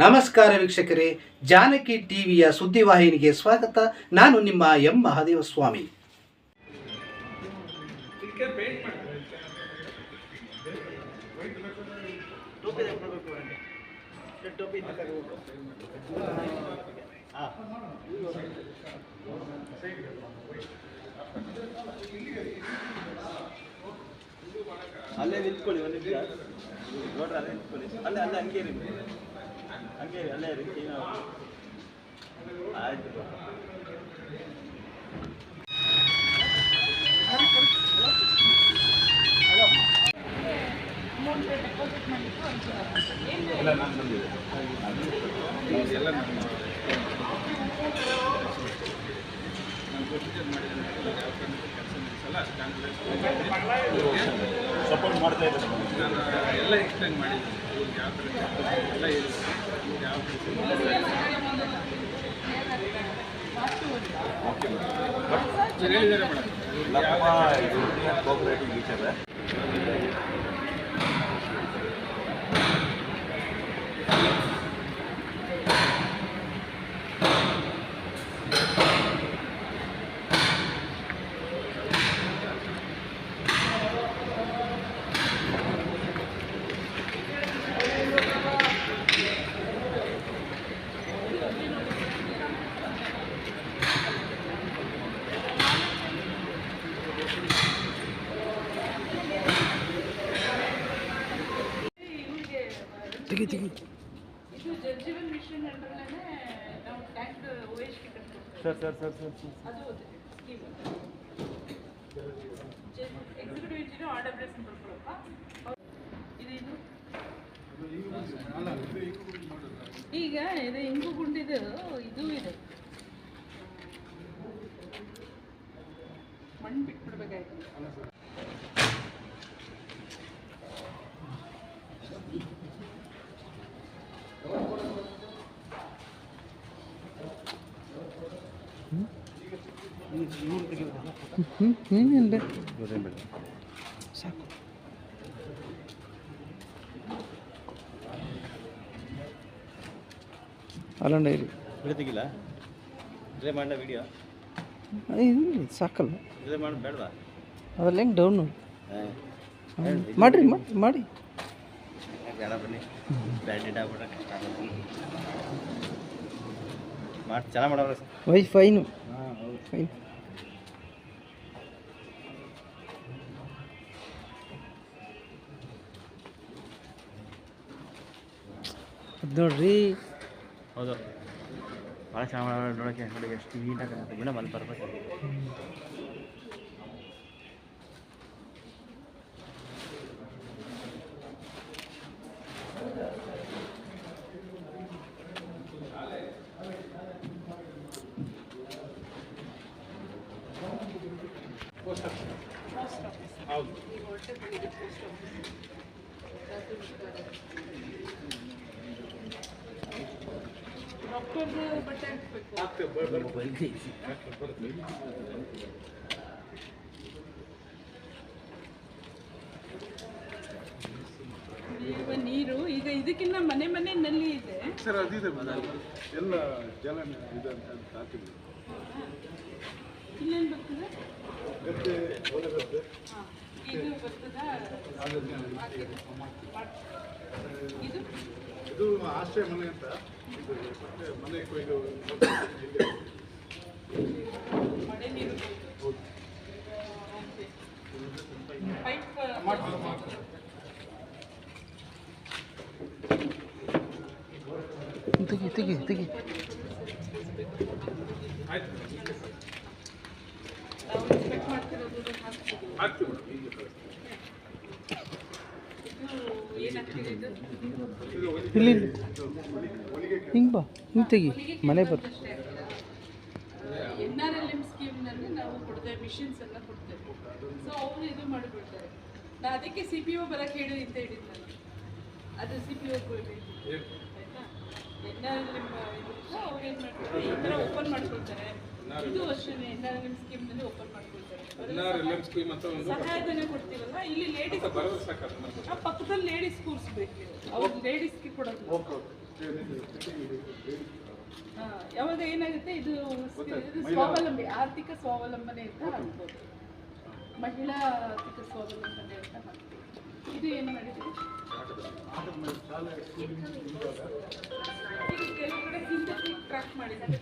ನಮಸ್ಕಾರ ವೀಕ್ಷಕರೇ, ಜಾನಕಿ ಟಿವಿಯ ಸುದ್ದಿವಾಹಿನಿಗೆ ಸ್ವಾಗತ. ನಾನು ನಿಮ್ಮ ಎಂ. ಮಹಾದೇವ ಸ್ವಾಮಿ ಅಲ್ಲೇ ನಿಂತ್ಕೊಳ್ಳಿ ಅಲ್ಲೇ ನಿಂತ್ಕೊಳ್ಳಿ. ಅಲ್ಲೇ ಅಲ್ಲೇ ಹಂಗೆ ಇರಿ ನೀವು. ಹಂಗೆ ಇರಿ ಅಲ್ಲೇ ಇರಿ ಏನು ಆಯ್ತು ಸಪೋರ್ಟ್ ಮಾಡ್ತಾ ಇದ್ದಾರೆ ಎಲ್ಲ ಎಕ್ಸ್ಪ್ಲೈನ್ ಮಾಡಿದ್ದೀನಿ ಇವ್ರಿಗೆ ಯಾವ ಥರ ಎಲ್ಲ ಹೇಳಿದ್ದೀನಿ ಇವ್ರು ಯಾವ ಥರ ಹೇಳಿದ್ದಾರೆ ಮೇಡಮ್ ಟಿ ಕಟ್ಕೊಡ್ತೀವಿ ಸರ್ ಸರ್ ಸರ್ ಸರ್ ಈಗ ಇದು ಇಂಗು ಗುಂಡಿದು ಇದು ಇದೆ. ಮಣ್ಣು ಬಿಟ್ಬಿಡ್ಬೇಕಾಯ್ತು. ಬೇಡ ಸಾಕು ಅಲ್ಲ ಡೈರಿ ಬಿಡ್ತಿಗಿಲ್ಲ ಇದೇ ಮಾಡಲ ವಿಡಿಯೋ ಇಲ್ಲ ಸಾಕಲ್ಲ ಡ್ರೈ ಮಾಡಿ ಬೇಡವಾ ಅದೆಲ್ಲ ಹೆಂಗೆ ಡೌನು ಮಾಡಿರಿ ಮಾಡಿ ಮಾಡಿ ಬೇಡ ಬನ್ನಿ ಬ್ಯಾಂಡೆಡ್ ಆಗ್ಬಿಟ್ರೆ ಕಷ್ಟ ಆಗುತ್ತೆ ಮಾಡಿ ಚೆನ್ನಾಗಿ ಮಾಡವ್ರೆ ವೈ ಫೈನು ಹಾಂ ಹೌದು ಫೈನ್ ನೋಡ್ರಿ ಹೌದು ಭಾಳ ಚೆನ್ನಾಗಿ ಮಾಡವ್ರೆ ನೋಡೋಕ್ಕೆ ನೋಡಿ ಎಷ್ಟು ನೀಟಾಗಿ ಇನ್ನೂ ಬಂದು ಬರ್ಬೇಕು ಹೌದು ಕುಡಿಯುವ ನೀರು ಈಗ ಇದಕ್ಕಿಂತ ಮನೆ ಮನೆ ನಲ್ಲಿ ಇದೆ. ಸರ್ ಅದಿದೆ ಮೇಡಮ್ ಎಲ್ಲ ಜಲ ಇದೆ ಅಂತ ಹಾಕಿದ್ವಿ ಇಲ್ಲೇನು ಬರ್ತದೆ? ಗದ್ದೆ ಒಲೆ ಗದ್ದೆ ಇದು ಬರ್ತದ? ಇದು? ಇದು ಆಶ್ರಯ ಮನೆ ಅಂತ. ಇದು ಮತ್ತೆ ಮನೆ ಕೊಯ್ದು ತೆಗಿ ತೆಗಿ ತೆಗಿ. ಆಯ್ತು. ಹಾಕ್ತೀವಿ ಮೇಡಮ್ ಈಗ ಇದು ಏನಾಗ್ತಿದೆ ಇದು ಇದು ಒಲೆ- ಇಲ್ಲಿ ಹಿಂಗೆ ಬಾ, ಹಿಂಗೆ ತೆಗಿ, ಮನೆ ಬರ್ ಅಷ್ಟೇ ಎನ್ ಆರ್ ಎಲ್ ಎಂ ಸ್ಕೀಮ್ನಲ್ಲಿ ನಾವು ಕೊಡ್ತೇವೆ ಮಿಷಿನ್ಸ್ ಎಲ್ಲ ಕೊಡ್ತೇವೆ. ಸೊ ಅವರು ಇದು ಮಾಡಿಬಿಡ್ತಾರೆ. ನಾ ಅದಕ್ಕೆ ಸಿ ಪಿ ಒ ಬರಕ್ಕೆ ಹೇಳಿ ಅಂತ ಹೇಳಿದ್ದು ಅದು ಸಿ ಪಿ ಒ ಆಯಿತಾ? ಎನ್ ಆರ್ ಎಲ್ ಎಂ ಅವ್ರು ಏನು ಮಾಡ್ತಾರೆ? ಈ ಥರ ಓಪನ್ ಮಾಡ್ಕೊಳ್ತಾರೆ. ಇದು ಅಷ್ಟೇ ಓಪನ್ ಮಾಡ್ಕೊಳ್ತಾರೆ. ಎಲ್ಲಾರು ಎಲ್ ಎಂ ಸ್ಕೀಮ್ ಅಂತ ಒಂದು ಸಹಾಯಧನ ಕೊಡ್ತೀವಲ್ಲ ಇಲ್ಲಿ ಲೇಡೀಸ್ ಬರೋದು ಪಕ್ಕದಲ್ಲಿ ಲೇಡೀಸ್ ಅವ್ರು ಲೇಡೀಸ್ಗೆ ಕೊಡೋದು. ಯಾವಾಗ ಏನಾಗುತ್ತೆ ಇದು ಇದು ಸ್ವಾವಲಂಬಿ ಆರ್ಥಿಕ ಸ್ವಾವಲಂಬನೆ ಅಂತ ಹಾಕ್ಬೋದು ಮಹಿಳಾ ಆರ್ಥಿಕ ಸ್ವಾವಲಂಬನೆ ಅಂತ ಹಾಕ್ತೀವಿ ಇದು ಏನು ಮಾಡಿದೆ ಕೆಲವು ಕಡೆ ಹಿಂದೆ ಟ್ರ್ಯಾಕ್ ಮಾಡಿದ್ದಾರೆ.